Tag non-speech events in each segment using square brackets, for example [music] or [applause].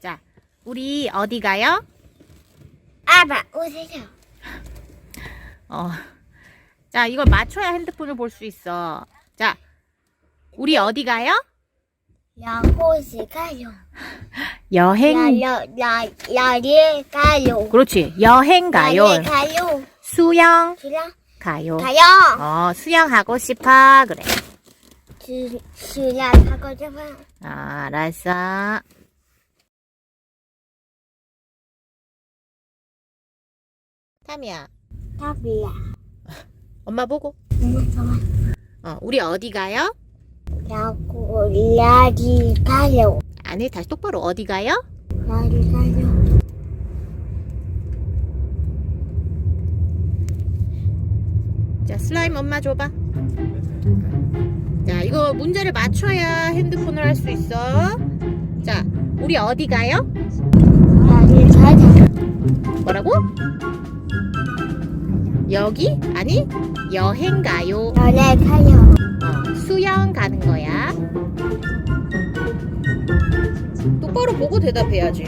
자, 우리 어디 가요? 아빠 오세요. [laughs] 어. 자, 이걸 맞춰야 핸드폰을 볼 수 있어. 자, 우리 어디 가요? 야호시 가요. [laughs] 여행. 야야야 야리 가요. 그렇지. 여행 가요. 야리 가요. 수영 수랑 가요. 가요. 어, 수영하고 싶어. 그래. 수 수랑 하고 싶어. 아, 알았어. 타미야, 답이야. 엄마 보고. 어, 우리 어디 가요? 야고 야리 가요. 아니, 다시 똑바로 어디 가요? 야리 가요. 자, 슬라임 엄마 줘봐. 자, 이거 문제를 맞춰야 핸드폰을 할 수 있어. 자, 우리 어디 가요? 야리 가요. 뭐라고? 여기? 아니, 여행 가요. 야리 가요. 어, 수영 가는 거야. 똑바로 보고 대답해야지.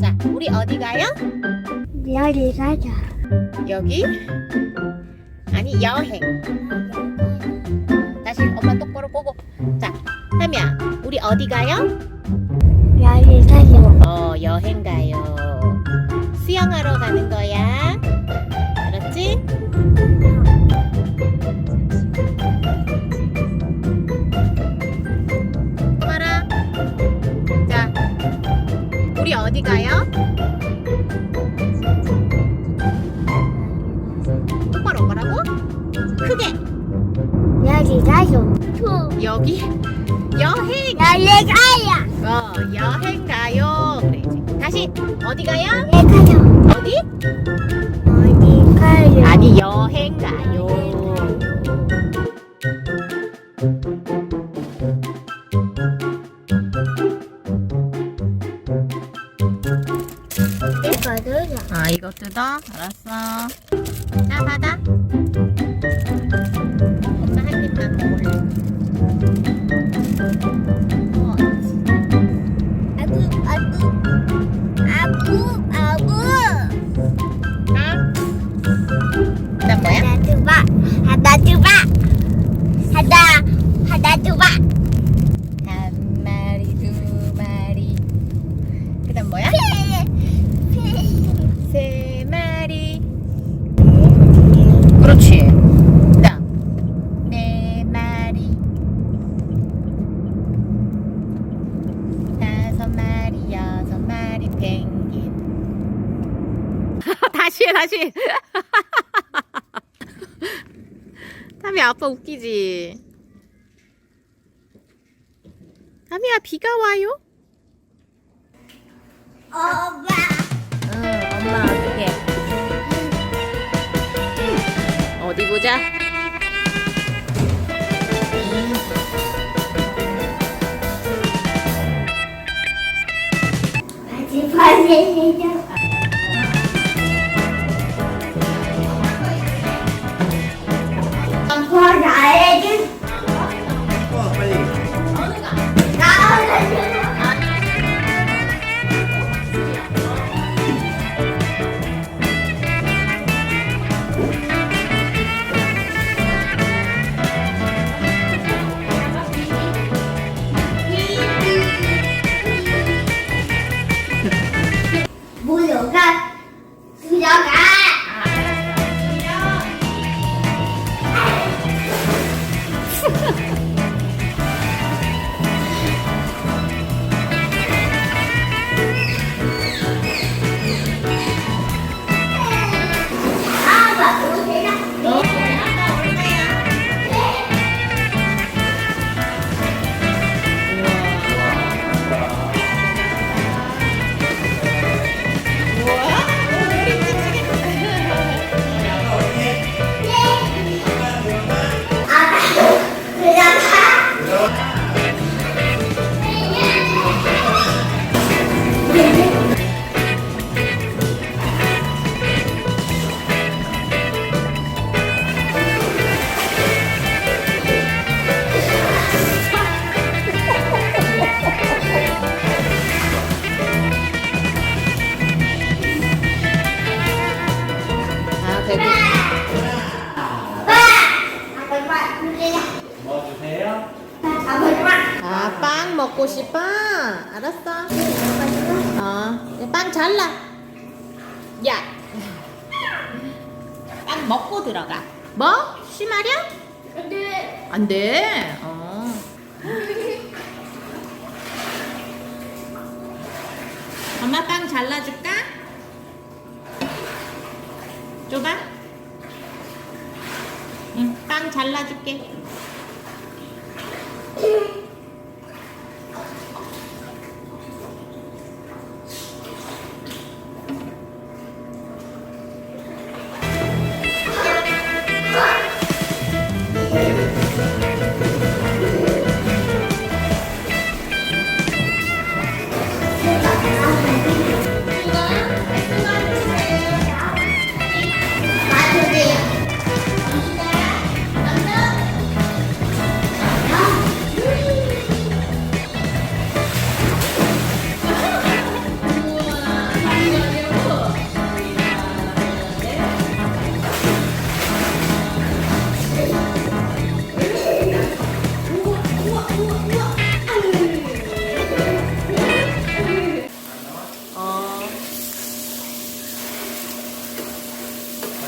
자, 우리 어디 가요? 야리 가요. 여기? 아니, 여행. 어디 가요? 야리 가요. 어, 여행 가요. 수영하러 가는 거야. 알았지? 봐라. 자, 우리 어디 가요? 똑바로 뭐라고? 크게. 야리 가요. 투. 여기 여행. 야리 가요. 어, 여행 가요. 그래, 이제. 다시 어디 가요? 야리 가요. 어디? 어디 가요? 아니 여행 가요. 이거도요. 아 이거 뜯어? 알았어. 어, 다시 해, 다시. [laughs] 타미 아빠 웃기지. 타미야 비가 와요? 엄마 응, 엄마 어떻게? 어디 보자. 같이 보내 먹고 싶어? 알았어. 어, 빵 잘라. 야, 빵 먹고 들어가. 뭐? 쉬마려? 근데 안 돼. 어. 엄마 빵 잘라줄까? 줘봐. 응, 빵 잘라줄게.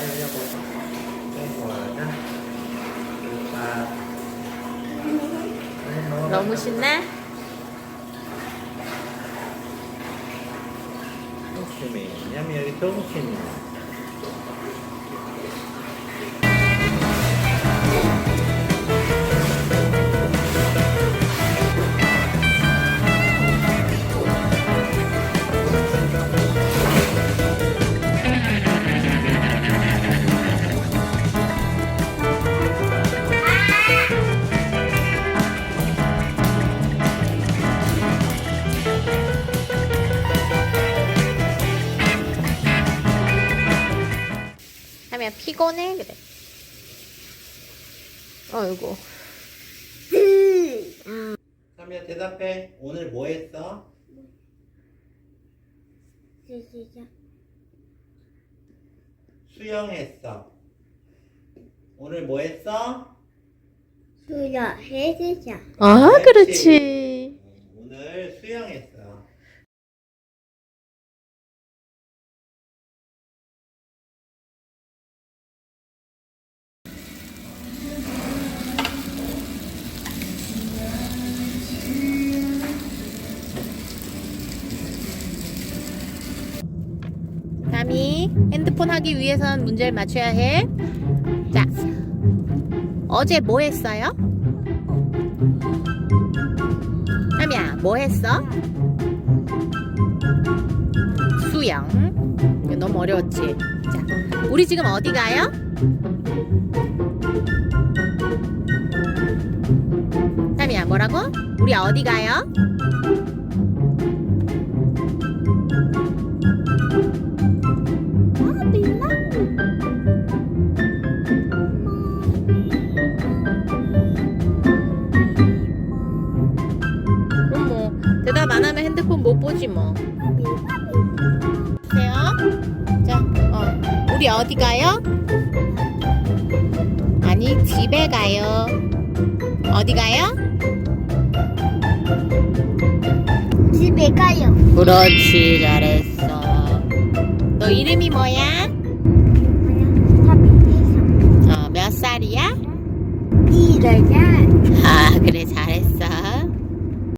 Đây nó 너무 신나? 냠이 통치미. 하면 피곤해 그래. 어이구. 삼이야 대답해. 오늘 뭐 했어? 시작. 수영했어. 오늘 뭐 했어? 수야 해주자. 아 그렇지. 오늘 수영했어. 담이 핸드폰 하기 위해선 문제를 맞춰야 해. 자, 어제 뭐 했어요? 담이야, 뭐 했어? 수영. 너무 어려웠지? 자, 우리 지금 어디 가요? 담이야, 뭐라고? 우리 어디 가요? 보지 뭐. 보세요. 자, 어, 우리 어디 가요? 아니 집에 가요. 어디 가요? 집에 가요. 그렇지 잘했어. 너 이름이 뭐야? 어, 몇 살이야? 이래야 아 그래 잘했어.